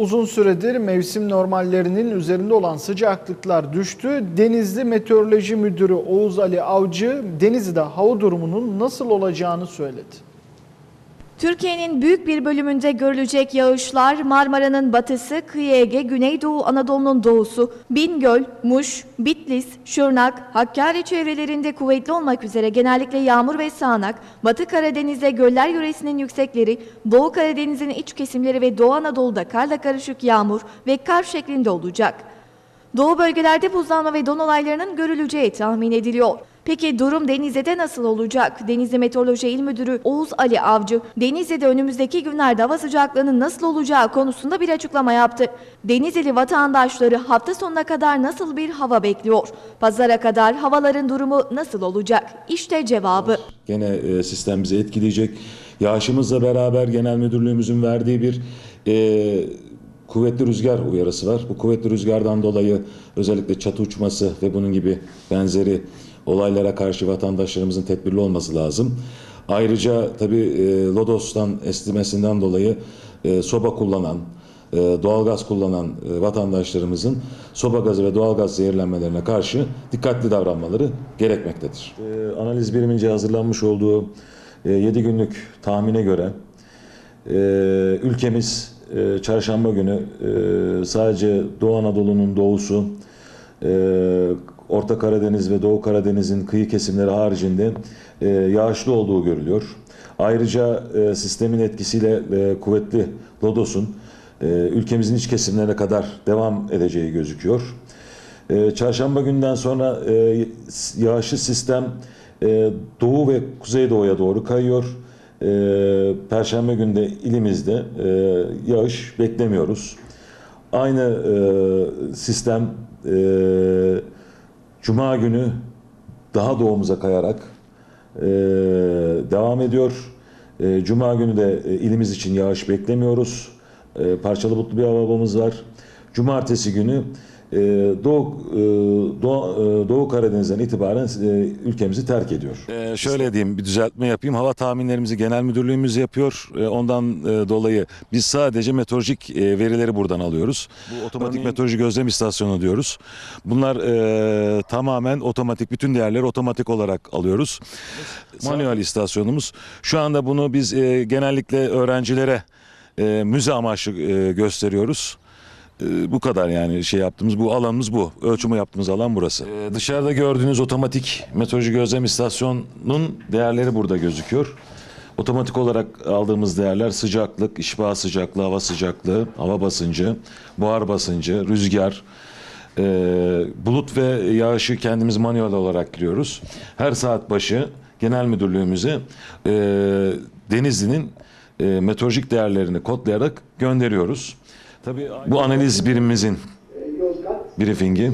Uzun süredir mevsim normallerinin üzerinde olan sıcaklıklar düştü. Denizli Meteoroloji Müdürü Oğuz Ali Avcı Denizli'de hava durumunun nasıl olacağını söyledi. Türkiye'nin büyük bir bölümünde görülecek yağışlar Marmara'nın batısı, Kıyı Ege, Güneydoğu Anadolu'nun doğusu, Bingöl, Muş, Bitlis, Şırnak, Hakkari çevrelerinde kuvvetli olmak üzere genellikle yağmur ve sağanak, Batı Karadeniz'de göller yöresinin yüksekleri, Doğu Karadeniz'in iç kesimleri ve Doğu Anadolu'da karla karışık yağmur ve kar şeklinde olacak. Doğu bölgelerde buzlanma ve don olaylarının görüleceği tahmin ediliyor. Peki durum Denizli'de nasıl olacak? Denizli Meteoroloji İl Müdürü Oğuz Ali Avcı, Denizli'de önümüzdeki günlerde hava sıcaklığının nasıl olacağı konusunda bir açıklama yaptı. Denizli vatandaşları hafta sonuna kadar nasıl bir hava bekliyor? Pazara kadar havaların durumu nasıl olacak? İşte cevabı. Gene e, sistem bizi etkileyecek. Yağışımızla beraber genel müdürlüğümüzün verdiği bir e, kuvvetli rüzgar uyarısı var. Bu kuvvetli rüzgardan dolayı özellikle çatı uçması ve bunun gibi benzeri olaylara karşı vatandaşlarımızın tedbirli olması lazım. Ayrıca tabii e, Lodos'tan estimesinden dolayı e, soba kullanan, e, doğalgaz kullanan e, vatandaşlarımızın soba gazı ve doğalgaz zehirlenmelerine karşı dikkatli davranmaları gerekmektedir. E, Analiz birimince hazırlanmış olduğu 7 günlük tahmine göre e, ülkemiz e, çarşamba günü e, sadece Doğu Anadolu'nun doğusu, e, Orta Karadeniz ve Doğu Karadeniz'in kıyı kesimleri haricinde e, yağışlı olduğu görülüyor. Ayrıca e, sistemin etkisiyle e, kuvvetli lodosun e, ülkemizin iç kesimlerine kadar devam edeceği gözüküyor. E, Çarşamba günden sonra e, yağışlı sistem e, doğu ve kuzeydoğuya doğru kayıyor. E, Perşembe günde ilimizde e, yağış beklemiyoruz. Aynı e, sistem e, Cuma günü daha doğumuza kayarak e, devam ediyor. E, Cuma günü de e, ilimiz için yağış beklemiyoruz. E, parçalı bulutlu bir havamız var. Cumartesi günü e, Doğu, e, Doğu, e, Doğu Karadeniz'den itibaren e, ülkemizi terk ediyor. Ee, şöyle diyeyim bir düzeltme yapayım. Hava tahminlerimizi genel müdürlüğümüz yapıyor. Ee, ondan e, dolayı biz sadece meteorolojik e, verileri buradan alıyoruz. Bu otomatik Örneğin- meteoroloji gözlem istasyonu diyoruz. Bunlar e, tamamen otomatik bütün değerleri otomatik olarak alıyoruz. Manuel istasyonumuz. Şu anda bunu biz e, genellikle öğrencilere e, müze amaçlı e, gösteriyoruz. E, bu kadar yani şey yaptığımız bu alanımız bu. Ölçümü yaptığımız alan burası. E, dışarıda gördüğünüz otomatik meteoroloji gözlem istasyonunun değerleri burada gözüküyor. Otomatik olarak aldığımız değerler sıcaklık, işbaha sıcaklığı, hava sıcaklığı, hava basıncı, buhar basıncı, rüzgar, e, bulut ve yağışı kendimiz manuel olarak giriyoruz. Her saat başı genel müdürlüğümüze e, Denizli'nin e, meteorolojik değerlerini kodlayarak gönderiyoruz. Tabii bu analiz birimimizin briefingi.